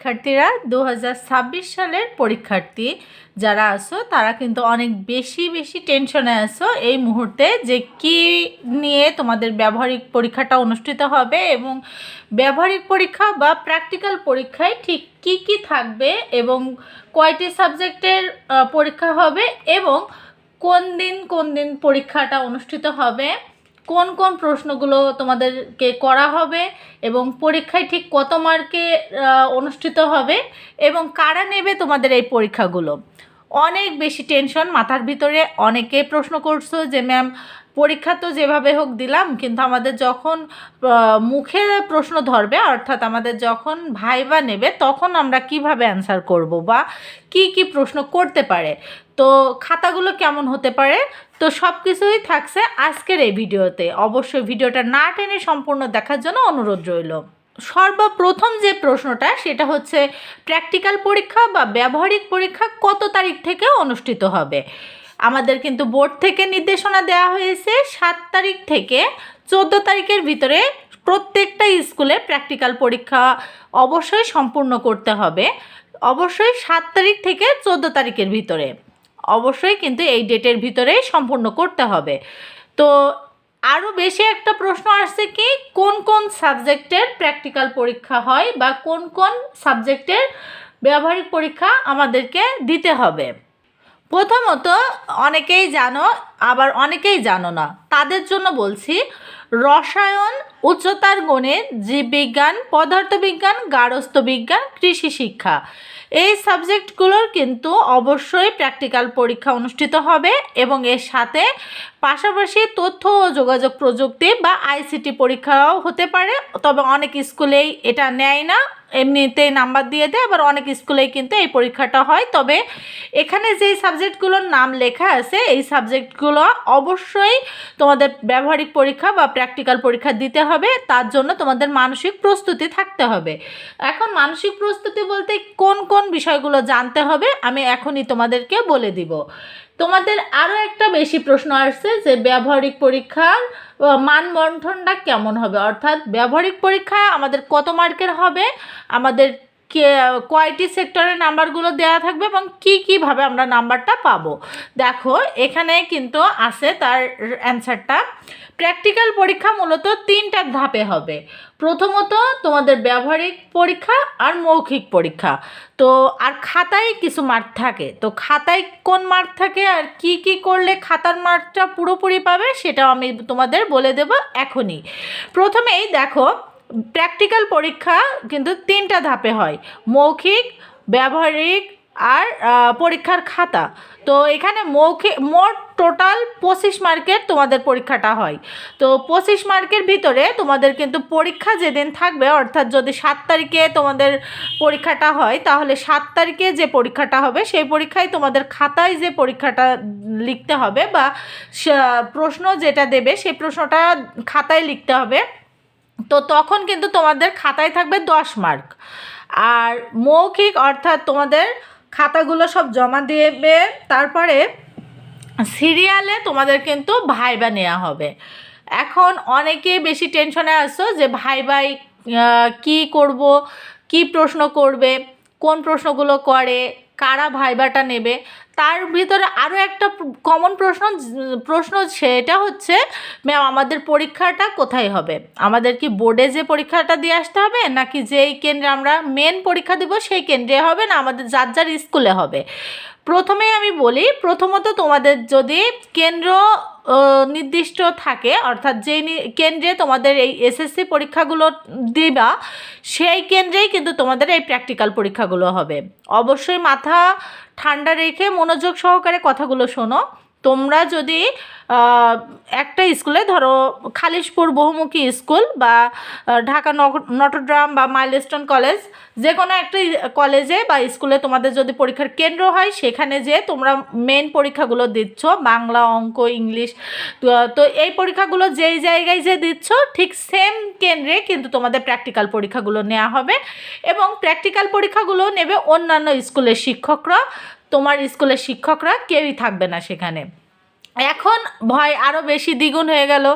শিক্ষার্থীরা দু হাজার ছাব্বিশ সালের পরীক্ষার্থী যারা আসো তারা কিন্তু অনেক বেশি বেশি টেনশনে আসো এই মুহূর্তে যে কি নিয়ে তোমাদের ব্যবহারিক পরীক্ষাটা অনুষ্ঠিত হবে এবং ব্যবহারিক পরীক্ষা বা প্র্যাকটিক্যাল পরীক্ষায় ঠিক কি কি থাকবে এবং কয়টি সাবজেক্টের পরীক্ষা হবে এবং কোন দিন কোন দিন পরীক্ষাটা অনুষ্ঠিত হবে কোন কোন প্রশ্নগুলো তোমাদেরকে করা হবে এবং পরীক্ষায় ঠিক কত মার্কে অনুষ্ঠিত হবে এবং কারা নেবে তোমাদের এই পরীক্ষাগুলো? অনেক বেশি টেনশন মাথার ভিতরে। অনেকে প্রশ্ন করছ যে, ম্যাম, পরীক্ষা তো যেভাবে হোক দিলাম, কিন্তু আমাদের যখন মুখে প্রশ্ন ধরবে, অর্থাৎ আমাদের যখন ভাইবা নেবে, তখন আমরা কীভাবে অ্যান্সার করব বা কি কি প্রশ্ন করতে পারে? তো খাতাগুলো কেমন হতে পারে? তো সব কিছুই থাকছে আজকের এই ভিডিওতে। অবশ্যই ভিডিওটা না টেনে সম্পূর্ণ দেখার জন্য অনুরোধ রইল। সর্বপ্রথম যে প্রশ্নটা, সেটা হচ্ছে প্র্যাকটিক্যাল পরীক্ষা বা ব্যবহারিক পরীক্ষা কত তারিখ থেকে অনুষ্ঠিত হবে? আমাদের কিন্তু বোর্ড থেকে নির্দেশনা দেওয়া হয়েছে সাত তারিখ থেকে চোদ্দ তারিখের ভিতরে প্রত্যেকটা স্কুলে প্র্যাকটিক্যাল পরীক্ষা অবশ্যই সম্পূর্ণ করতে হবে। অবশ্যই সাত তারিখ থেকে চোদ্দ তারিখের ভিতরে। অবশ্যই কিন্তু এই ডেটের ভিতরেই সম্পূর্ণ করতে হবে। তো আরও বেশি একটা প্রশ্ন আসছে কি, কোন কোন সাবজেক্টের প্র্যাকটিক্যাল পরীক্ষা হয় বা কোন কোন সাবজেক্টের ব্যবহারিক পরীক্ষা আমাদেরকে দিতে হবে? প্রথমত অনেকেই জানো, আবার অনেকেই জানো না, তাদের জন্য বলছি রসায়ন, উচ্চতার গণিত, জীববিজ্ঞান, পদার্থবিজ্ঞান গার্হস্থ্য বিজ্ঞান কৃষি শিক্ষা। এই সাবজেক্টগুলোর কিন্তু অবশ্যই প্র্যাকটিক্যাল পরীক্ষা অনুষ্ঠিত হবে এবং এর সাথে পাশাপাশি তথ্য ও যোগাযোগ প্রযুক্তি বা আইসিটি পরীক্ষাও হতে পারে। তবে অনেক স্কুলেই এটা নেয় না। এমনিতেই নাম্বার দিয়ে দেয়, আবার অনেক স্কুলেই কিন্তু এই পরীক্ষাটা হয়। তবে এখানে যেই সাবজেক্টগুলোর নাম লেখা আছে, এই সাবজেক্টগুলো অবশ্যই তোমাদের ব্যবহারিক পরীক্ষা বা প্র্যাকটিক্যাল পরীক্ষা দিতে হবে। তার জন্য তোমাদের মানসিক প্রস্তুতি থাকতে হবে। এখন মানসিক প্রস্তুতি বলতে কোন কোন বিষয়গুলো জানতে হবে, আমি এখনই তোমাদেরকে বলে দিব। তোমাদের আরও একটা বেশি প্রশ্ন আসছে যে ব্যবহারিক পরীক্ষার আহ, মানবন্ঠনটা কেমন হবে? অর্থাৎ ব্যবহারিক পরীক্ষা আমাদের কত মার্কের হবে? আমাদের কে, কয়টি সেক্টরের নাম্বারগুলো দেওয়া থাকবে এবং কি কীভাবে আমরা নাম্বারটা পাবো? দেখো, এখানে কিন্তু আছে তার অ্যান্সারটা। প্র্যাকটিক্যাল পরীক্ষা মূলত তিনটা ধাপে হবে। প্রথমত তোমাদের ব্যবহারিক পরীক্ষা আর মৌখিক পরীক্ষা। তো আর খাতায় কিছু মার্ক থাকে। তো খাতায় কোন মার্ক থাকে আর কি কি করলে খাতার মার্কটা পুরোপুরি পাবে সেটাও আমি তোমাদের বলে দেব এখনই। প্রথমেই দেখো প্র্যাকটিক্যাল পরীক্ষা কিন্তু তিনটা ধাপে হয়। মৌখিক, ব্যবহারিক আর পরীক্ষার খাতা। তো এখানে মৌখিক মোট টোটাল পঁচিশ মার্কের তোমাদের পরীক্ষাটা হয়। তো পঁচিশ মার্কের ভিতরে তোমাদের কিন্তু পরীক্ষা যেদিন থাকবে, অর্থাৎ যদি সাত তারিখে তোমাদের পরীক্ষাটা হয়, তাহলে সাত তারিখে যে পরীক্ষাটা হবে, সেই পরীক্ষায় তোমাদের খাতায় যে পরীক্ষাটা লিখতে হবে বা প্রশ্ন যেটা দেবে, সেই প্রশ্নটা খাতায় লিখতে হবে। তো তখন কিন্তু তোমাদের খাতায় থাকবে দশ মার্ক আর মৌখিক অর্থাৎ তোমাদের খাতাগুলো সব জমা দেবে, তারপরে সিরিয়ালে তোমাদের কিন্তু ভাইবা নেওয়া হবে। এখন অনেকে বেশি টেনশনে আসছো যে ভাই ভাই কী করব, কি প্রশ্ন করবে, কোন প্রশ্নগুলো করে কারা ভাইবাটা নেবে? তার ভিতরে আরও একটা কমন প্রশ্ন প্রশ্ন সেটা হচ্ছে, ম্যাম, আমাদের পরীক্ষাটা কোথায় হবে? আমাদের কি বোর্ডে যে পরীক্ষাটা দিয়ে আসতে হবে? নাকি যেই কেন্দ্রে আমরা মেন পরীক্ষা দেবো, সেই কেন্দ্রে হবে? না, আমাদের যার যার স্কুলে হবে? প্রথমেই আমি বলি, প্রথমত তোমাদের যদি কেন্দ্র নির্দিষ্ট থাকে, অর্থাৎ যে কেন্দ্রে তোমাদের এই এসএসসি পরীক্ষাগুলো দেবা, সেই কেন্দ্রেই কিন্তু তোমাদের এই প্র্যাকটিক্যাল পরীক্ষাগুলো হবে। অবশ্যই মাথা ঠান্ডা রেখে মনোযোগ সহকারে কথাগুলো শোনো। তোমরা যদি একটা স্কুলে ধরো খালিশপুর বহুমুখী স্কুল বা ঢাকা নটরডাম বা মাইলস্টোন কলেজ যে কোনো একটা কলেজে বা স্কুলে তোমাদের যদি পরীক্ষার কেন্দ্র হয়, সেখানে যে তোমরা মেন পরীক্ষাগুলো দিচ্ছ, বাংলা, অঙ্ক, ইংলিশ, তো এই পরীক্ষাগুলো যেই জায়গায় যে দিচ্ছ, ঠিক সেম কেন্দ্রে কিন্তু তোমাদের প্র্যাকটিক্যাল পরীক্ষাগুলো নেওয়া হবে এবং প্র্যাকটিক্যাল পরীক্ষাগুলো নেবে অন্যান্য স্কুলের শিক্ষকরা। তোমার স্কুলের শিক্ষকরা কেউই থাকবে না সেখানে। এখন ভয় আরও বেশি দ্বিগুণ হয়ে গেল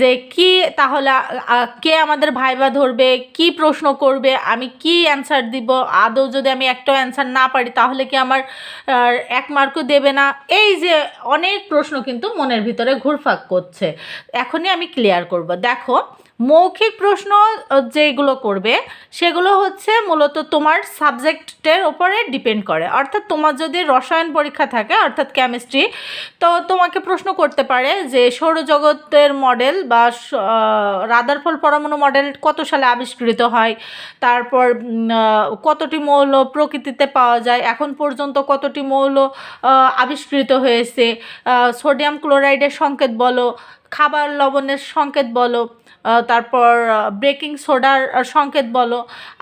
যে কি তাহলে কে আমাদের ভাইবা ধরবে, কি প্রশ্ন করবে, আমি কি অ্যান্সার দিব, আদৌ যদি আমি একটাও অ্যান্সার না পারি তাহলে কি আমার এক মার্কও দেবে না? এই যে অনেক প্রশ্ন কিন্তু মনের ভিতরে ঘুরফাক করছে। এখনই আমি ক্লিয়ার করব। দেখো মৌখিক প্রশ্ন যেগুলো করবে, সেগুলো হচ্ছে মূলত তোমার সাবজেক্টের ওপরে ডিপেন্ড করে। অর্থাৎ তোমার যদি রসায়ন পরীক্ষা থাকে, অর্থাৎ কেমিস্ট্রি, তো তোমাকে প্রশ্ন করতে পারে যে সৌরজগতের মডেল বা রাদারফল পরমাণু মডেল কত সালে আবিষ্কৃত হয়, তারপর কতটি মৌল প্রকৃতিতে পাওয়া যায়, এখন পর্যন্ত কতটি মৌল আবিষ্কৃত হয়েছে সোডিয়াম ক্লোরাইডের সংকেত বলো, খাবার লবণের সংকেত বলো তারপর ব্রেকিং সোডার সংকেত বলো।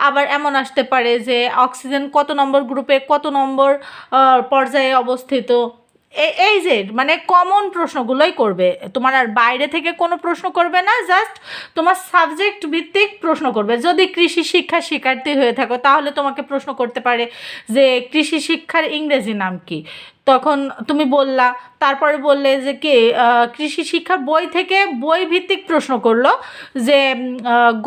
আবার এমন আসতে পারে যে অক্সিজেন কত নম্বর গ্রুপে কত নম্বর পর্যায়ে অবস্থিত? এই যে মানে কমন প্রশ্নগুলোই করবে। তোমার আর বাইরে থেকে কোনো প্রশ্ন করবে না জাস্ট তোমার সাবজেক্ট ভিত্তিক প্রশ্ন করবে। যদি কৃষি শিক্ষা শিক্ষার্থী হয়ে থাকো, তাহলে তোমাকে প্রশ্ন করতে পারে যে, কৃষি শিক্ষার ইংরেজি নাম কি? তখন তুমি বললা, তারপরে বললে যে কে কৃষি শিক্ষার বই থেকে বই ভিত্তিক প্রশ্ন করল যে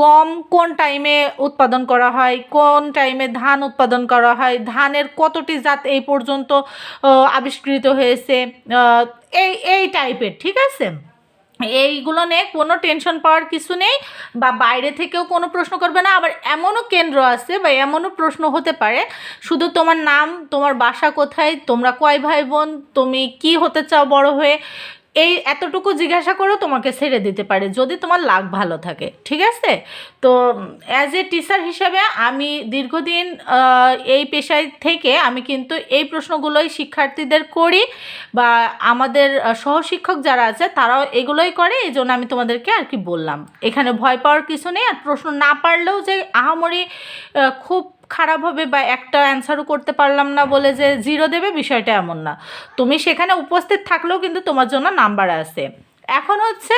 গম কোন টাইমে উৎপাদন করা হয়, কোন টাইমে ধান উৎপাদন করা হয়, ধানের কতটি জাত এই পর্যন্ত আবিষ্কৃত হয়েছে এই এই টাইপের ঠিক আছে? এইগুলো নিয়ে কোনো টেনশন পাওয়ার কিছু নেই বা বাইরে থেকেও কোনো প্রশ্ন করবে না। আবার এমনও কেন্দ্র আছে বা এমনও প্রশ্ন হতে পারে, শুধু তোমার নাম, তোমার বাসা কোথায়, তোমরা কয় ভাই বোন, তুমি কি হতে চাও বড় হয়ে এই এতটুকু জিজ্ঞাসা করেও তোমাকে ছেড়ে দিতে পারে যদি তোমার লাক ভালো থাকে, ঠিক আছে? তো অ্যাজ এ টিচার হিসাবে আমি দীর্ঘদিন এই পেশায় থেকে আমি কিন্তু এই প্রশ্নগুলোই শিক্ষার্থীদের করি বা আমাদের সহশিক্ষক যারা আছে তারাও এগুলোই করে, এই জন্য আমি তোমাদেরকে আর কি বললাম। এখানে ভয় পাওয়ার কিছু নেই আর প্রশ্ন না পারলেও যে আহামরি খুব খারাপ হবে বা একটা অ্যান্সারও করতে পারলাম না বলে যে জিরো দেবে, বিষয়টা এমন না। তুমি সেখানে উপস্থিত থাকলেও কিন্তু তোমার জন্য নাম্বার আছে। এখন হচ্ছে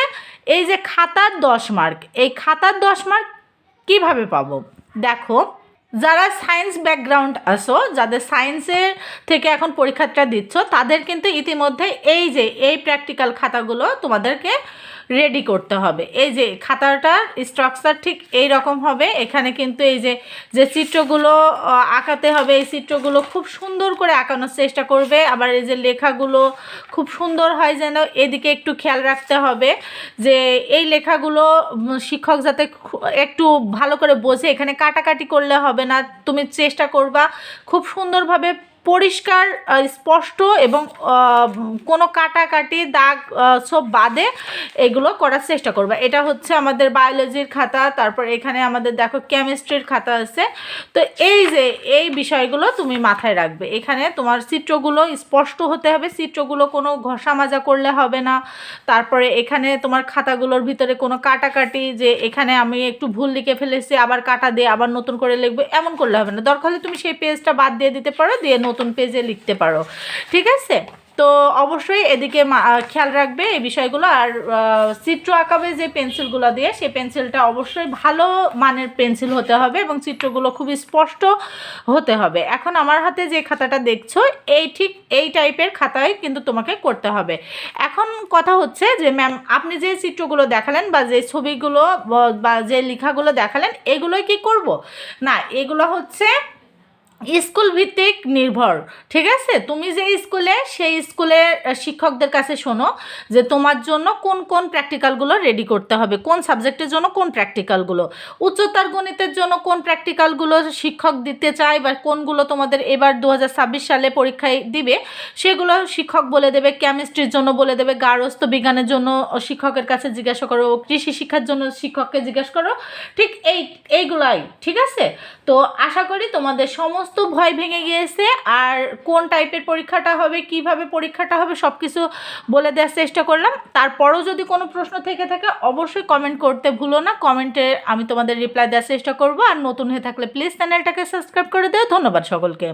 এই যে খাতার দশ মার্ক এই খাতার দশ মার্ক কীভাবে পাবো? দেখো, যারা সায়েন্স ব্যাকগ্রাউন্ড আসো যাদের সায়েন্সের থেকে এখন পরীক্ষাটা দিচ্ছ, তাদের কিন্তু ইতিমধ্যে এই যে, এই প্র্যাকটিক্যাল খাতাগুলো তোমাদেরকে রেডি করতে হবে। এই যে খাতাটার স্ট্রাকচার ঠিক এই রকম হবে। এখানে কিন্তু এই যে যে চিত্রগুলো আঁকাতে হবে, এই চিত্রগুলো খুব সুন্দর করে আঁকানোর চেষ্টা করবে। আবার এই যে লেখাগুলো খুব সুন্দর হয় যেন এদিকে একটু খেয়াল রাখতে হবে যে, এই লেখাগুলো শিক্ষক যাতে একটু ভালো করে বোঝে। এখানে কাটাকাটি করলে হবে না। তুমি চেষ্টা করবা খুব সুন্দরভাবে পরিষ্কার স্পষ্ট এবং কোনো কাটাকাটি, দাগ সব বাদে এগুলো করার চেষ্টা করবা। এটা হচ্ছে আমাদের বায়োলজির খাতা, তারপর এখানে আমাদের দেখো কেমিস্ট্রির খাতা আছে। তো এই যে, এই বিষয়গুলো তুমি মাথায় রাখবে। এখানে তোমার চিত্রগুলো স্পষ্ট হতে হবে, চিত্রগুলো কোনো ঘষা মাজা করলে হবে না। তারপরে এখানে তোমার খাতাগুলোর ভিতরে কোনো কাটাকাটি যে, এখানে আমি একটু ভুল লিখে ফেলেছি, আবার কাটা দিয়ে আবার নতুন করে লিখবে, এমন করলে হবে না। দরকার হলে তুমি সেই পেজটা বাদ দিয়ে দিতে পারো, দিয়ে নতুন পেজে লিখতে পারো। ঠিক আছে? তো অবশ্যই এদিকে খেয়াল রাখবে এই বিষয়গুলো। আর চিত্র আঁকাবে যে পেন্সিলগুলো দিয়ে সেই পেন্সিলটা অবশ্যই ভালো মানের পেন্সিল হতে হবে এবং চিত্রগুলো খুব স্পষ্ট হতে হবে। এখন আমার হাতে যে খাতাটা দেখছ, এই ঠিক এই টাইপের খাতায় কিন্তু তোমাকে করতে হবে। এখন কথা হচ্ছে যে, ম্যাম, আপনি যে চিত্রগুলো দেখালেন বা যে ছবিগুলো বা যে লেখাগুলো দেখালেন, এগুলোই কি করব? না, এগুলো হচ্ছে স্কুল ভিত্তিক নির্ভর ঠিক আছে? তুমি যে স্কুলে সেই স্কুলের আহ, শিক্ষকদের কাছে শোনো যে তোমার জন্য কোন কোন প্র্যাকটিক্যালগুলো রেডি করতে হবে কোন সাবজেক্টের জন্য কোন প্র্যাকটিক্যালগুলো উচ্চতর গণিতের জন্য কোন প্র্যাকটিক্যালগুলো শিক্ষক দিতে চায় বা কোনগুলো তোমাদের এবার দু হাজার ছাব্বিশ সালে পরীক্ষায় দিবে সেগুলো শিক্ষক বলে দেবে কেমিস্ট্রির জন্য বলে দেবে গার্হস্থ্য বিজ্ঞানের জন্য শিক্ষকের কাছে জিজ্ঞাসা করো কৃষি শিক্ষার জন্য শিক্ষককে জিজ্ঞাসা করো ঠিক এই এইগুলাই ঠিক আছে? তো আশা করি তোমাদের সমস্ত ভয় ভেঙে গিয়েছে আর কোন টাইপের পরীক্ষাটা হবে, কীভাবে পরীক্ষাটা হবে সব কিছু বলে দেওয়ার চেষ্টা করলাম। তারপরও যদি কোনো প্রশ্ন থেকে থাকে, অবশ্যই কমেন্ট করতে ভুলো না। কমেন্টে আমি তোমাদের রিপ্লাই দেওয়ার চেষ্টা করব। আর নতুন হয়ে থাকলে প্লিজ চ্যানেলটাকে সাবস্ক্রাইব করে দেও। ধন্যবাদ সকলকে।